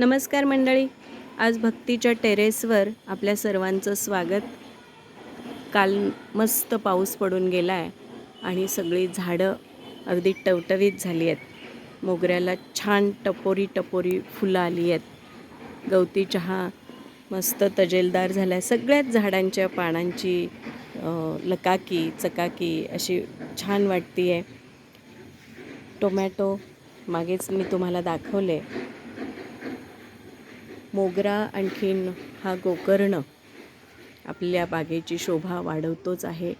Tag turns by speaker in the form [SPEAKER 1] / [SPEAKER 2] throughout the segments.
[SPEAKER 1] नमस्कार मंडळी. आज भक्तीच्या टेरेसवर आपल्या सर्वांचं स्वागत. काल मस्त पाऊस पडून गेला आहे आणि सगळी झाडं अगदी टवटवीत झाली आहेत. मोगऱ्याला छान टपोरी टपोरी फुलं आली आहेत. गवती चहा मस्त तजेलदार झाला आहे सगळ्याच झाडांच्या पानांची लकाकी चकाकी अशी छान वाटते आहे टोमॅटो मागेच मी तुम्हाला दाखवले. मोगरा आणखीन हा गोकर्ण आपल्या बागेची शोभा वाढवतोच आहे.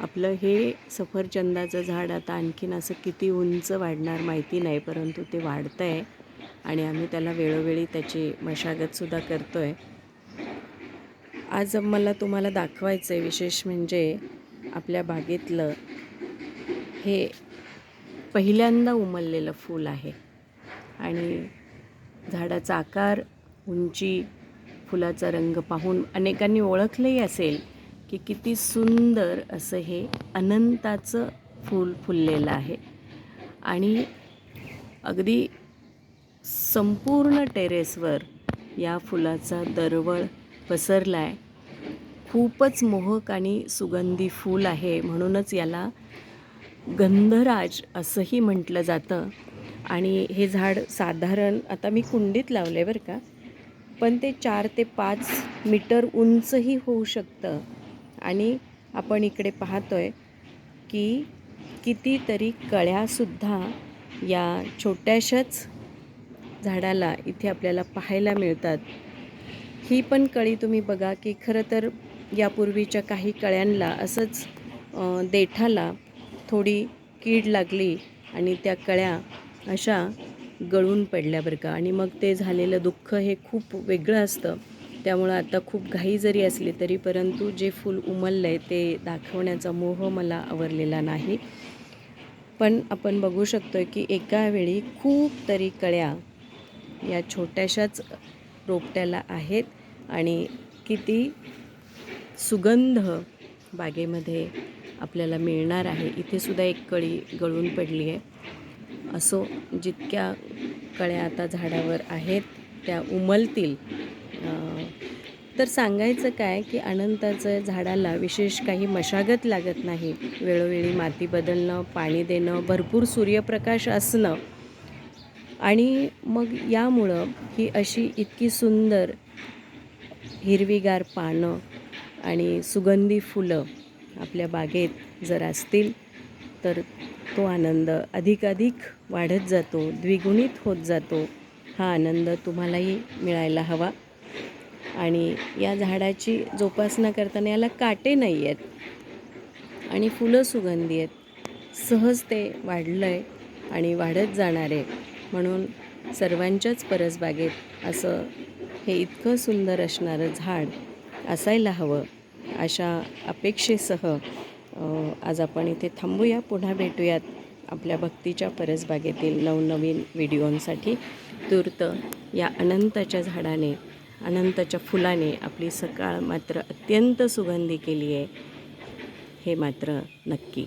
[SPEAKER 1] आपलं हे सफरचंदाचं झाड आता आणखीन असं किती उंच वाढणार माहिती नाही परंतु ते वाढतं आहे आणि आम्ही त्याला वेळोवेळी त्याची मशागतसुद्धा करतो आहे आज मला तुम्हाला दाखवायचं आहे विशेष म्हणजे आपल्या बागेतलं हे पहिल्यांदा उमललेलं फूल आहे आणि झाडाचा आकार उंची फुलाचा रंग पाहून अनेकांनी ओळखलंही असेल की किती सुंदर असं हे अनंताचं फूल फुललेलं आहे. आणि अगदी संपूर्ण टेरेसवर या फुलाचा दरवळ पसरला आहे खूपच मोहक आणि सुगंधी फूल आहे म्हणूनच याला गंधराज असंही म्हटलं जातं. आणि हे झाड साधारण आता मी कुंडीत लावले बरं का पण ते चार ते पाच मीटर उंचही होऊ शकतं. आणि आपण इकडे पाहतो आहे की कितीतरी कळ्यासुद्धा या छोट्याशाच झाडाला इथे आपल्याला पाहायला मिळतात. ही पण कळी तुम्ही बघा की खरं तर यापूर्वीच्या काही कळ्यांना असंच देठाला थोडी कीड लागली आणि त्या कळ्या अशा गळून पडल्या बरं का. आणि मग ते झालेलं दुःख हे खूप वेगळं असतं. त्यामुळं आता खूप घाई जरी असली तरी परंतु जे फूल उमललं आहे ते दाखवण्याचा मोह मला आवरलेला नाही. पण आपण बघू शकतो की एका वेळी खूप तरी कळ्या या छोट्याशाच रोपट्याला आहेत. आणि किती सुगंध बागेमध्ये आपल्याला मिळणार आहे. इथेसुद्धा एक कळी गळून पडली आहे असो जितक्या कळ्या आता झाडावर आहेत त्या उमलतील. तर सांगायचं काय की अनंताचं झाडाला विशेष काही मशागत लागत नाही. वेळोवेळी माती बदलणं पाणी देणं भरपूर सूर्यप्रकाश असणं. आणि मग यामुळं ही अशी इतकी सुंदर हिरवीगार पानं आणि सुगंधी फुलं आपल्या बागेत जर असतील तर तो आनंद अधिकाधिक वाढत जातो द्विगुणित होत जातो. हा आनंद तुम्हालाही मिळायला हवा. आणि या झाडाची जोपासना करताना याला काटे नाही आहेत. आणि फुलं सुगंधी आहेत. सहज ते वाढलं आहे आणि वाढत जाणार आहे. म्हणून सर्वांच्याच परसबागेत असं हे इतकं सुंदर असणारं झाड असायला हवं अशा अपेक्षेसह आज आपण इथे थांबूया. पुन्हा भेटूयात आपल्या भक्तीच्या परसबागेतील नवनवीन व्हिडिओंसाठी. तूर्त या अनंताच्या झाडाने अनंताच्या फुलाने आपली सकाळ मात्र अत्यंत सुगंधी केली आहे. हे मात्र नक्की.